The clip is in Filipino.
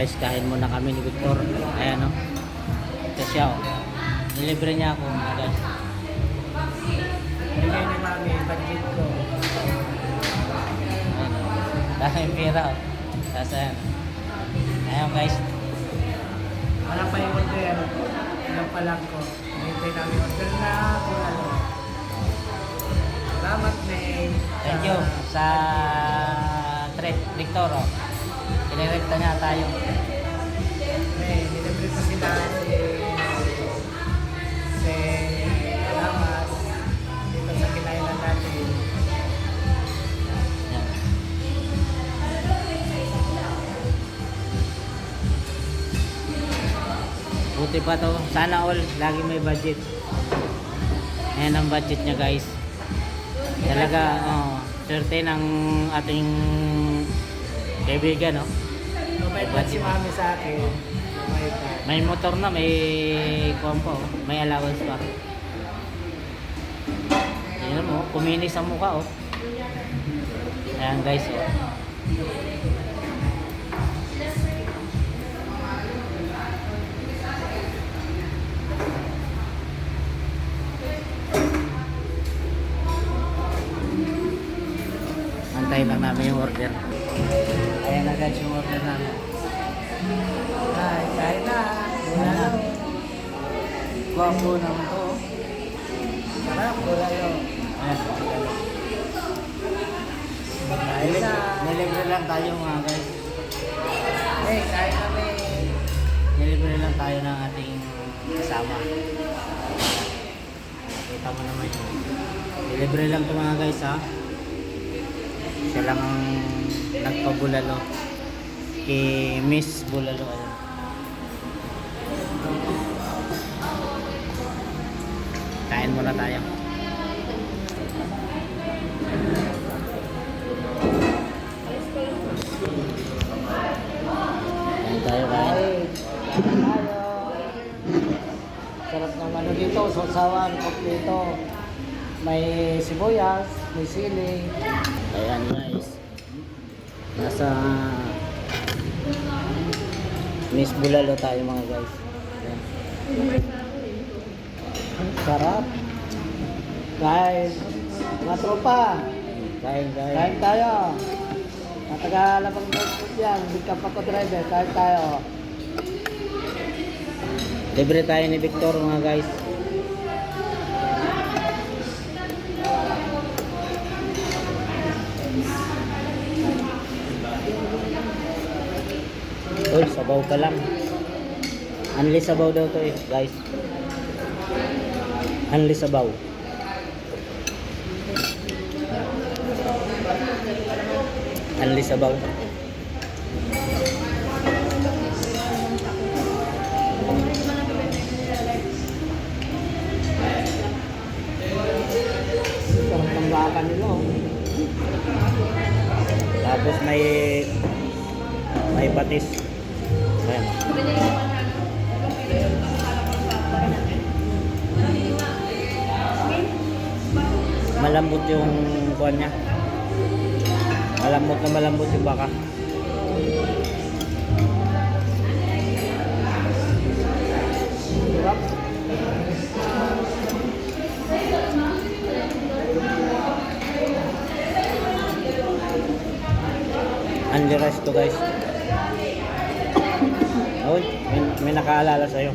Guys, kain muna kami ni Victor. Ayan o. Ito siya o. Nilibre niya ako mga guys. Bigay ni mami, budget ko. Daming pera o. Tapos ayan. Ayan guys. Wala pa yung order. Ano pa lang ko. Hintay namin order na kung ano. Salamat, May. Thank you sa trip, Victor o. Inirekta niya tayo. May, nilibre ko sila si... Si... Sa kinainan natin. Buti pa to. Sana all, lagi may budget. Ayan ang budget niya guys. Talaga, oh, swerte ng ating kaibigan, no? Mabait si mami sa akin. Mabait. May motor na, may kompo, may allowance pa. Ayan mo, kuminis ang mukha, oh. Ayan guys, oh. Antayin lang namin yung order. Ayan na guys yung order namin. Ay, kain na. Wala lang. Guwapo naman to. Sarap, wala lang. Ayan. Kain na. Nilibre lang tayo mga guys. Hey, kain kami. Nilibre lang tayo ng ating kasama. Kita mo naman yun. Nilibre lang to mga guys ha. Siya lang ang nagpabulalo. Kay Miss Bulalo. Ayan. Kain muna tayo. Kain tayo kain. Sarap ng ano dito, sausawan, kompleto. May sibuyas, may sili. Ayan guys. Nasa Miss Bulalo tayo mga guys. Sarap. Guys, mga tropa, Kain, kain. kain tayo. Matagalabang food yan, hindi ka pa ko driver, kain tayo. Libre tayo ni Victor mga guys. Uy, sabaw pa lang. Unli sabaw daw to eh, guys. Unli sabaw. Unli sabaw. Nila. oh. Tapos may may patis. Ayan. Malambot yung kuwan niya. Malambot na malambot yung baka. Sarap. Rice to guys. Uy, may, may nakaalala sa'yo.